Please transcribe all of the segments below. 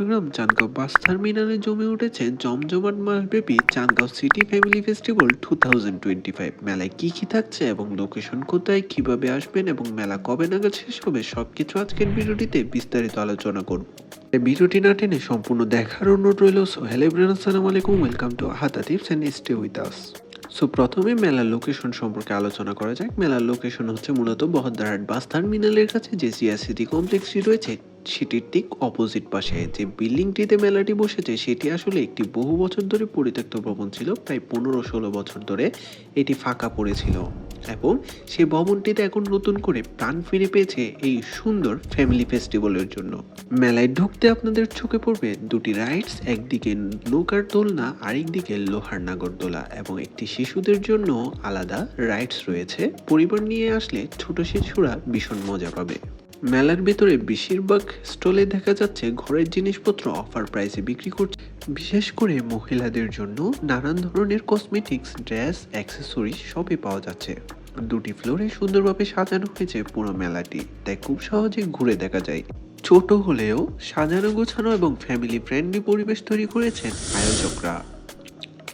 চট্টগ্রাম চান্দগাঁও বাস টার্মিনালে জমে উঠেছে জমজমাট মাসব্যাপী Chandgaon city family festival two thousand twenty five. মেলায় কী কী থাকছে এবং লোকেশন কোথায়, কীভাবে আসবেন এবং মেলা কবে নাগাদ শেষ হবে সবকিছু আজকের ভিডিওটিতে বিস্তারিত আলোচনা করব। ভিডিওটি না টেনে সম্পূর্ণ দেখার অনুরোধ রইল। সো হ্যালো আসসালামু আলাইকুম। ওয়েলকাম টু হাতা tips and stay with us so প্রথমে মেলার লোকেশন সম্পর্কে আলোচনা করা যাক। মেলার লোকেশন হচ্ছে মূলত বহদ্দারহাট বাস টার্মিনালের কাছে, যে সিয়া সিটি কমপ্লেক্সটি রয়েছে, সেটির ঠিক অপোজিট পাশে। যে বিল্ডিংটিতে মেলাটি বসেছে, সেটি আসলে একটি বহু বছর ধরে পরিত্যক্ত ভবন ছিল, প্রায় পনেরো ষোলো বছর ধরে এটি ফাঁকা পড়েছিল এবং সেই ভবনটিতে এখন নতুন করে প্রাণ ফিরে পেয়েছে এই সুন্দর ফ্যামিলি ফেস্টিভ্যালের জন্য। মেলায় ঢুকতে আপনাদের চোখে পড়বে দুটি রাইডস একদিকে নৌকার দোলনা, আরেকদিকে লোহার নাগরদোলা এবং একটি শিশুদের জন্য আলাদা রাইডস রয়েছে। পরিবার নিয়ে আসলে ছোট শিশুরা ভীষণ মজা পাবে। মেলার ভেতরে বেশিরভাগ স্টলে দেখা যাচ্ছে ঘরের জিনিসপত্র অফার প্রাইসে বিক্রি করছে। বিশেষ করে মহিলাদের জন্য নানান ধরনের কসমেটিক্স ড্রেস অ্যাক্সেসরিজ সবই পাওয়া যাচ্ছে। দুটি ফ্লোরে সুন্দরভাবে সাজানো হয়েছে পুরো মেলাটি, তাই খুব সহজে ঘুরে দেখা যায়। ছোট হলেও সাজানো, গোছানো এবং ফ্যামিলি ফ্রেন্ডলি পরিবেশ তৈরি করেছেন আয়োজকরা।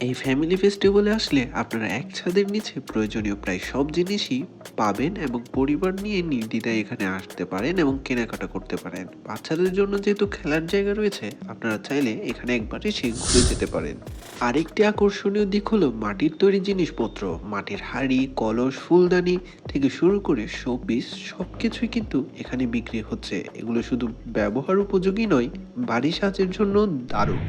এই ফ্যামিলি ফেস্টিভ্যালে আসলে আপনারা এক ছাদের নিচে প্রয়োজনীয় প্রায় সব জিনিসই পাবেন এবং পরিবার নিয়ে নির্দ্বিধায় এখানে আসতে পারেন এবং কেনাকাটা করতে পারেন। বাচ্চাদের জন্য যেহেতু খেলার জায়গা রয়েছে, আপনারা চাইলে এখানে একবার এসে ঘুরে যেতে পারেন। আরেকটি আকর্ষণীয় দিক হলো মাটির তৈরি জিনিসপত্র। মাটির হাড়ি, কলস, ফুলদানি থেকে শুরু করে শোপিস সব কিছুই কিন্তু এখানে বিক্রি হচ্ছে। এগুলো শুধু ব্যবহার উপযোগী নয় বাড়ি সাজের জন্য দারুণ।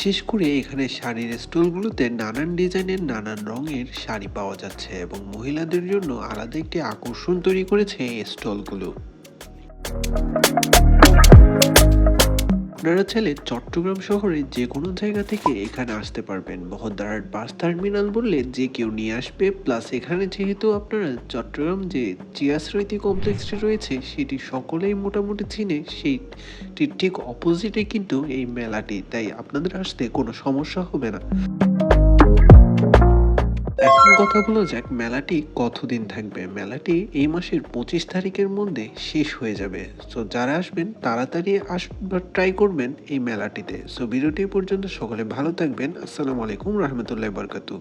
বিশেষ করে এখানে শাড়ির স্টলগুলোতে নানান ডিজাইনের নানান রঙের শাড়ি পাওয়া যাচ্ছে এবং মহিলাদের জন্য আলাদা একটি আকর্ষণ তৈরি করেছে এই স্টলগুলো। আপনারা চাইলে চট্টগ্রাম শহরে যে কোনো জায়গা থেকে এখানে আসতে পারবেন। মহদ্দারহাট বাস টার্মিনাল বললে যে কেউ নিয়ে আসবে প্লাস এখানে যেহেতু আপনারা চট্টগ্রাম যে চিয়াশ্রৈতি কমপ্লেক্সটি রয়েছে, সেটি সকলেই মোটামুটি চিনে, সেইটির ঠিক অপোজিটে কিন্তু এই মেলাটি। তাই আপনাদের আসতে কোনো সমস্যা হবে না। কথা বলা যাক, মেলাটি কতদিন থাকবে? মেলাটি এই মাসের পঁচিশ তারিখের মধ্যে শেষ হয়ে যাবে। সো যারা আসবেন, তাড়াতাড়ি আসবার ট্রাই করবেন এই মেলাটিতে। সো ভিডিওটি পর্যন্ত। সকলে ভালো থাকবেন। আসসালামু আলাইকুম রহমতুল্লাহ বরকাতু